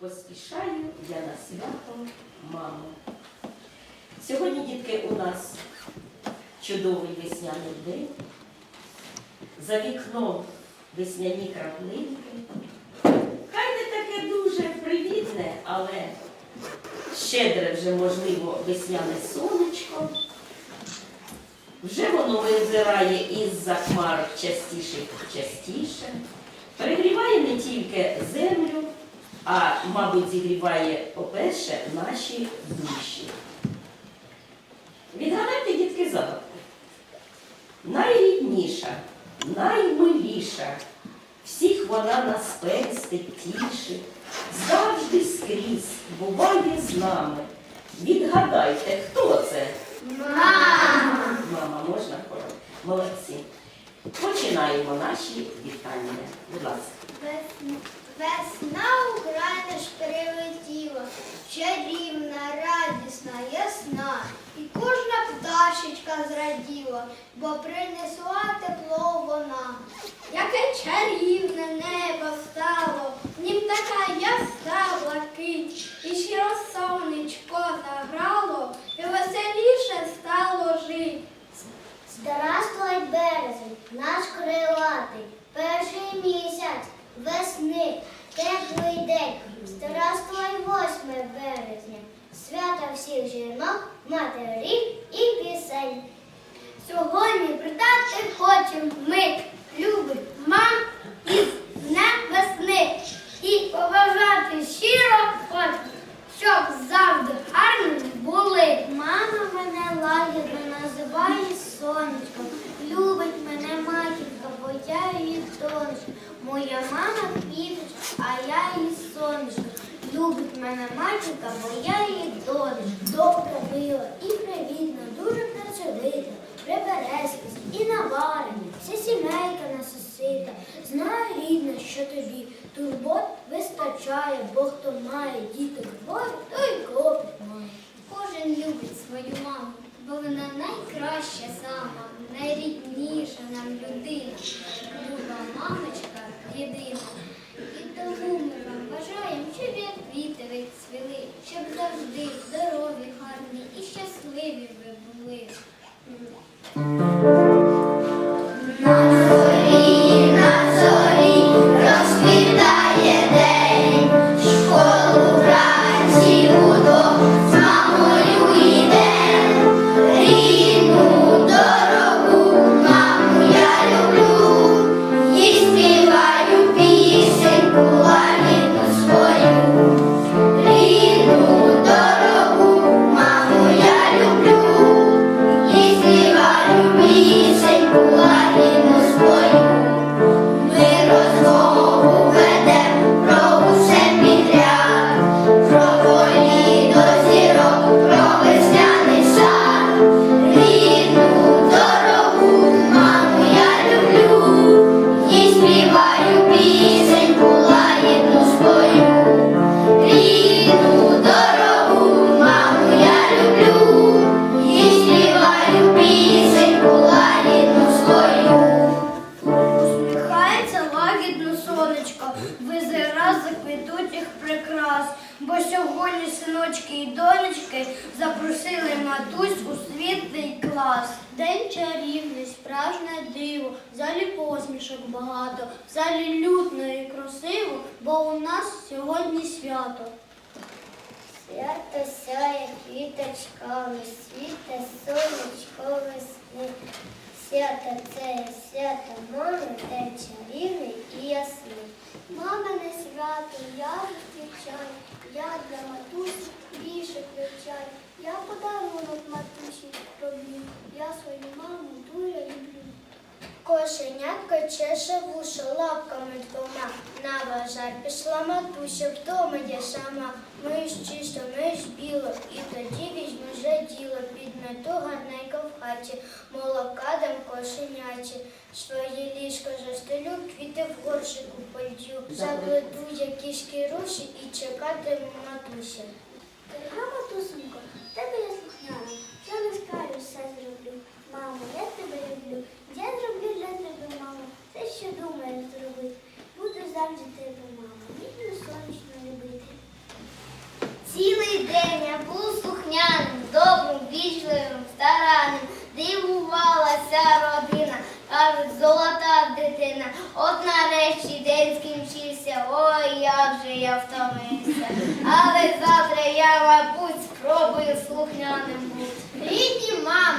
Поспішаю я на свято маму. Сьогодні, дітки, у нас чудовий весняний день. За вікном весняні краплинки. Хай не таке дуже привітне, але щедре вже, можливо, весняне сонечко. Вже воно визирає із-за хмар частіше частіше. Перегріває не тільки землю, а, мабуть, зігріває, по-перше, наші душі. Відгадайте, дітки, загадку. Найрідніша, наймиліша, всіх вона нас пестить, тішить, завжди скрізь буває з нами. Відгадайте, хто це? Мама! Мама, можна хором? Молодці. Починаємо наші вітання. Будь ласка. Весна, Україна ж прилетіла, чарівна, радісна, ясна, і кожна пташечка зраділа, бо принесла тепло вона. Яке чарівне небо стало, в нім така ясна блакить, і щиро сонечко заграло, і веселіше стало жить. Здравствуй, березень, наш крилатий, перший місяць весни, теплий день. Здравствуй, 8 березня, свято всіх жінок, матерів і пісень. Сьогодні придати хочемо ми, любих мам із Днем весни і побажати щиро хочемо, щоб завжди гарними були. Мама мене лагідно називає сонечком, любить мене матінка, бо я її донечка. Моя мама квіточка, а я її сонечко. Любить мене матінка, бо я її донечка. Добра мила і привітна, дуже працьовита, приберезкість і наварення, вся сімейка насосита. Знаю, рідна, що тобі турбот вистачає, бо хто має діток двоє, той клопіт має. Кожен любить свою маму, бо вона найкраща посмішок багато, в залі лютно і красиво, бо у нас сьогодні свято. Свято сяє квіточками, світе сонечко весни. Свято це свято мами, де чарівний і ясний. Мамине свято, я зустрічаю, я для матусі більше вивчаю. Я подарунок матусі роблю, я свою маму дуже люблю. Кошенятко чеше вуша лапками двома. На базар пішла матуся, вдома є сама. Миєш чисто, миєш біло, і тоді візьму за діло, підмету гарненько в хаті, молока дам кошеняті. Своє ліжко застелю, квіти в горшику полью, заплету якісь руші і чекатиму матуся. Дорога матусенько, тебе я слухняна, що не скажу, все зроблю. Мамо, я тебе люблю, я зроблю для тебе, мамо, все, Тебе, мамо, вічно сонячно любити. день я був слухняним, добрим, вічливим, старанним. Дивувалася родина, кажуть, золота дитина. От нарешті день скінчився, ой, як же я втомився. Але завтра я, мабуть, спробую слухняним бути. Рідні мами,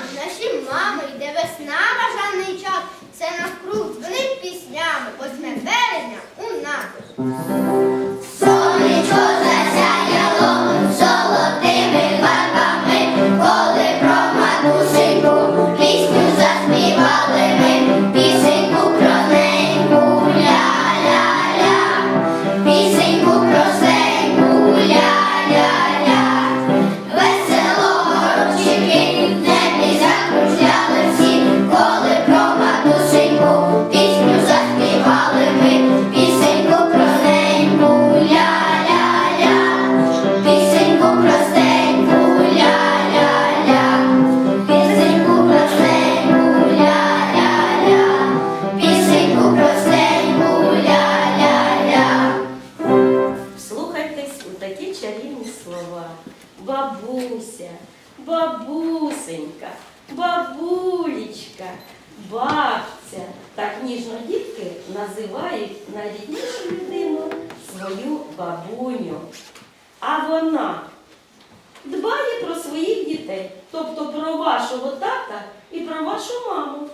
дбає про своїх дітей, тобто про вашого тата і про вашу маму.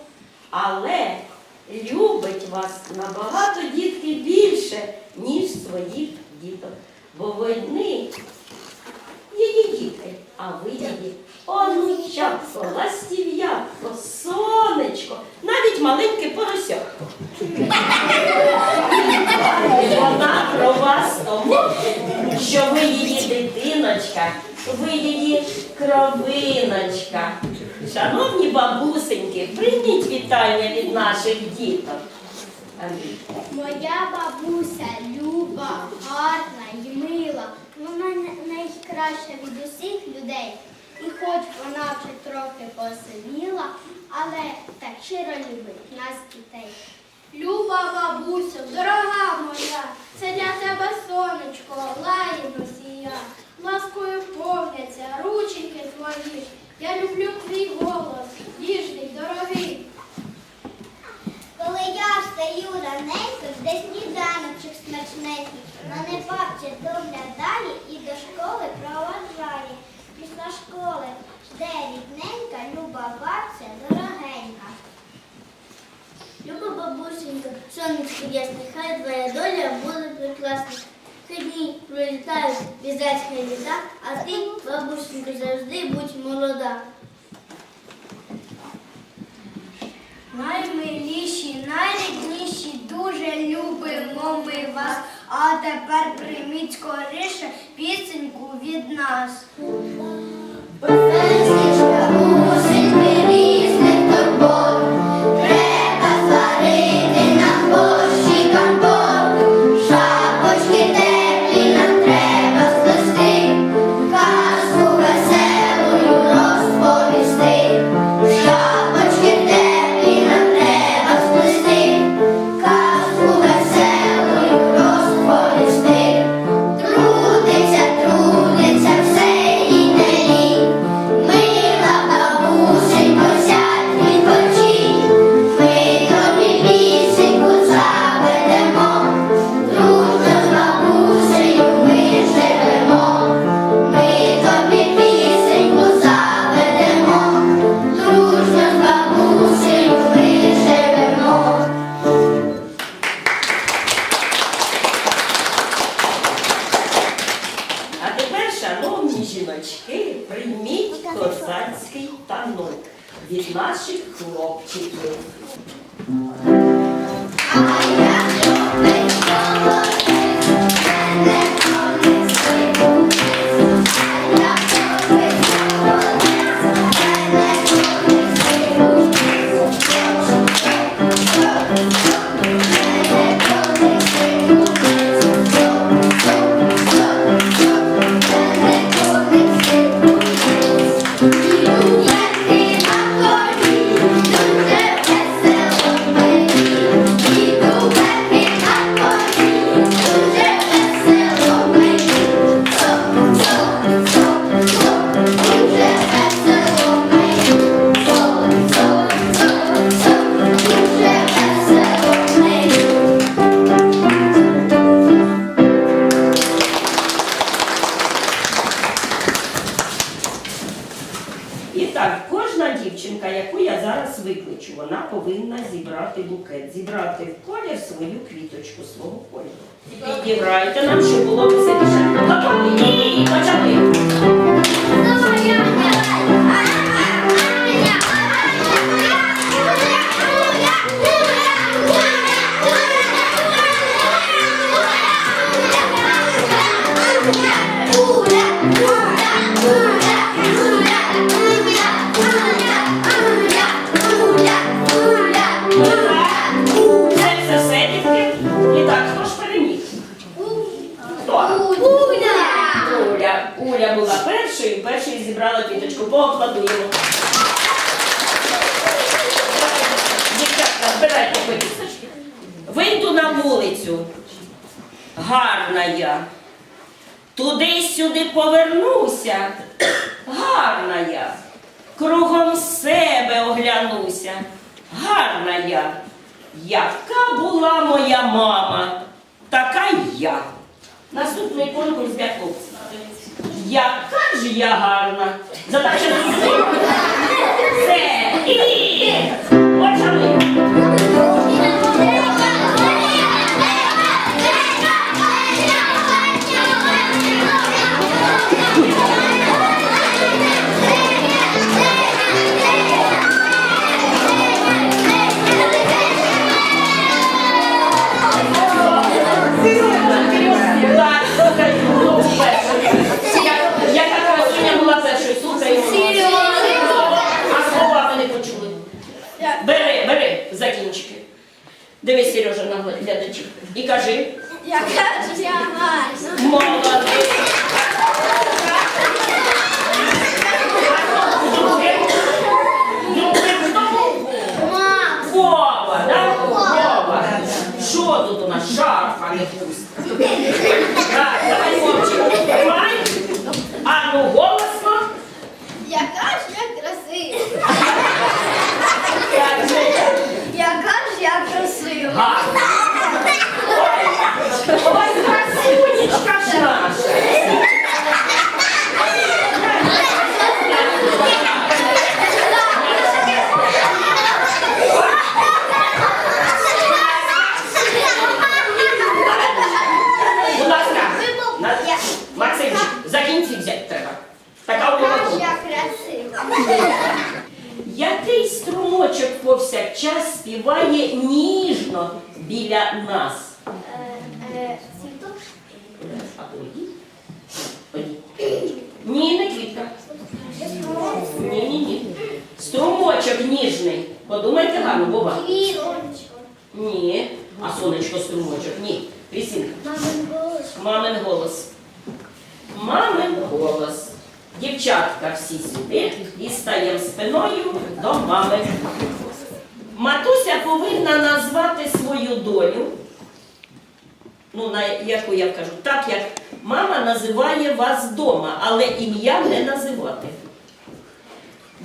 Але любить вас набагато дітки більше, ніж своїх діток. Бо вони її діти, а ви її онучатко, ластів'ятко, сонечко, навіть маленьке поросятко. Вона про вас тому, що ви її дитиночка, ви її кровиночка. Шановні бабусеньки, прийміть вітання від наших діток. Моя бабуся люба, гарна й мила. Вона найкраща від усіх людей. І хоч вона вже трохи посивіла, але так щиро любить нас дітей. Люба бабусю, дорога моя, це для тебе сонечко, лаїно сія. Ласкою повняться рученьки твої. Я люблю твій голос, ніжний, дорогий. Коли я встаю раненько, де сніданочок смачненький, мене бабця доглядає і до школи проваджає. Після школи жде рідненька, люба бабця дорогенька. Люба бабусенька, сонечко ясне, хай твоя доля буде прекрасна. Хай дні пролітають візацька літа, а ти, бабусенько, завжди будь молода. Наймиліші, найрідніші, дуже любимо ми вас. А тепер прийміть скоріше пісеньку від нас. Кольору. Нам, щоб було веселіше. Готові? Почали. Гарна я. Кругом себе оглянуся. Гарна я. Яка була моя мама, така й я. Наступний конкурс для хлопців. Яка ж я гарна. Задача це. І І кажи. Яка ж я гарна. Молодець. Друге. Друге хто був? Вова, да? Вова. Що тут у нас? Шарф, а не хустка. Так, давай, хлопчик, тримай. А ну голосно. Яка ж я красива. Кажи. Яка ж я красива. Гарно. Ой, ой, красунечка ж наша. Будь ласка, на- Максимчик, за кінці взяти треба. Така умова. Яка ж я красива. Який струмочок повсякчас співає ніжно біля нас? Ні, не квітка. Ні, ні, ні. Струмочок ніжний. Подумайте гарно, Боба. Ні. А сонечко струмочок. Ні. Крістінка. Мамин голос. Мамин голос. Дівчатка всі сюди і стаємо спиною до мами. Матуся повинна назвати свою долю. Ну, на яку я кажу, так як мама називає вас вдома, але ім'я не називати.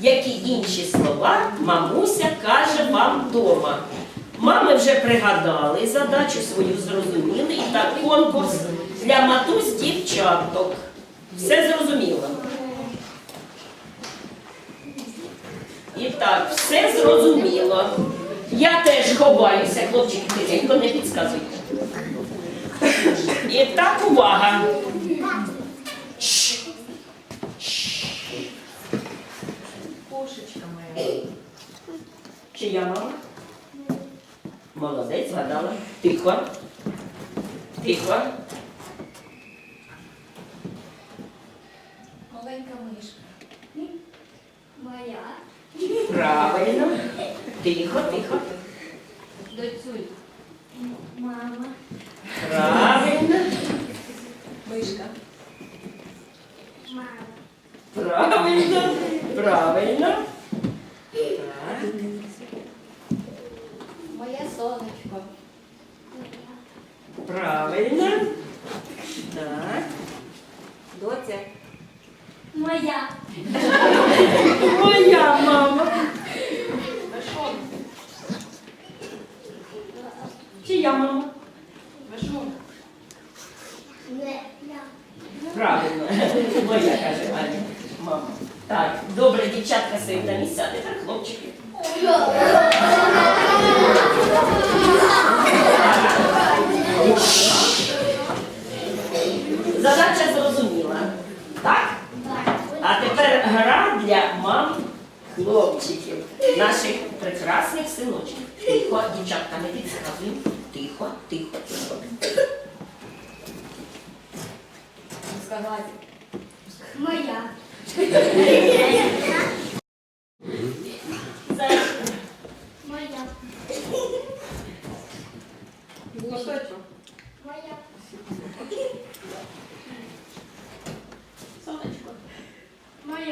Які інші слова мамуся каже вам вдома. Мами вже пригадали задачу свою зрозуміли, і так конкурс для матусь дівчаток. Все зрозуміло. І так, все зрозуміло. Я теж ховаюся, хлопчики, тихенько, не підказуйте. І так, увага. Кошечка моя. Чия мама? Молодець, згадала. Тихо. Тихо. Тихо, тихо. Доцюй. Мама. Правильно. Мишка. Мама. Правильно. Правильно. Так. Моє сонечко. Правильно. Так. Доця. Моя. Моя мама. Вишон. Чия мама? Вишон. Не я. Правильно. Моя каже Аня. Мама. Так, добре, дівчатка стоїть на місця, тепер хлопчики. Задача зрозуміла. Так? А тепер гра для мам хлопчиків, наших прекрасних синочків. Тихо, дівчатка, не підказуємо. Тихо, тихо, тихо. Сказати. Моя. Це Моя. Кусочок. Моя. сонечко. Моя.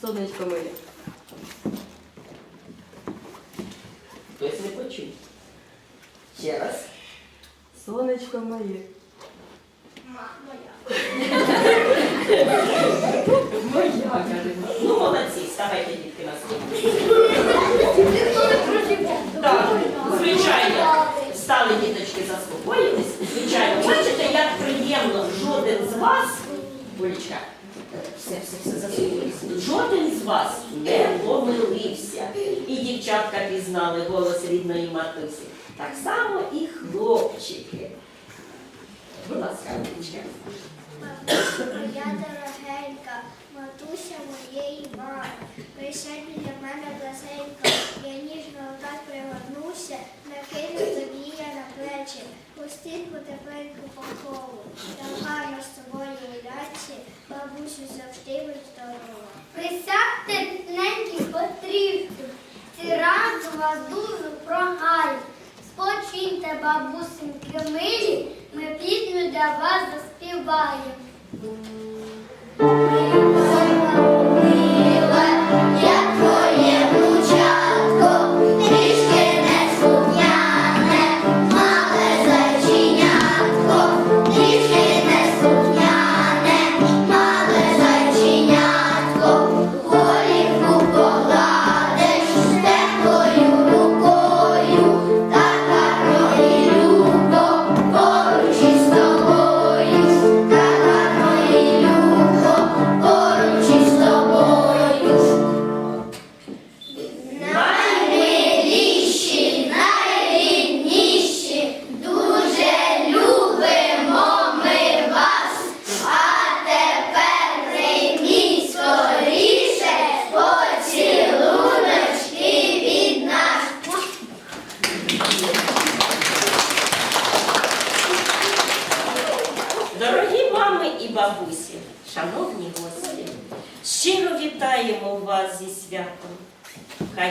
Сонечко моє. Хтось не почув. Ще раз. Сонечко моє. Моя, каже. Ну, молодці, ставайте дітки на стіл. Так, звичайно, стали діточки заспокоїлись. Звичайно, бачите, як приємно жоден з вас, Олічка, все, все, все заспокоїлись. Жоден з вас не помилився. І дівчатка пізнали голос рідної матусі. Так само і хлопчики. Будь ласка, Олічка. Моя дорогенька, матуся моєї мами, присядь біля мене близенько, я ніжно отак пригорнуся, накину тобі я на плечі, пустіть потепленьку похову, колу, гарно з тобою гуляться, бабусю завжди будь здорова. Присядьте ненькі потрібки, Ці разу вас дуже прогаю. Спочиньте, бабусинки милі, ми пісню для вас заспіваємо.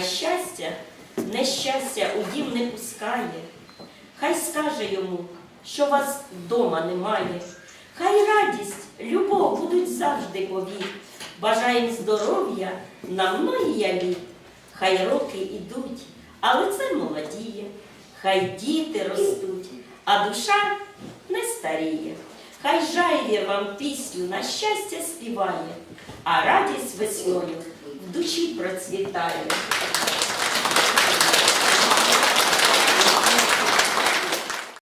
Щастя, нещастя у дім не пускає, хай скаже йому, що вас вдома немає. Хай радість, любов будуть завжди повік. Бажаєм здоров'я на многія літ. Хай роки ідуть, але це молодіє. Хай діти ростуть, а душа не старіє. Хай жайвір вам пісню на щастя співає, а радість весною душі процвітає.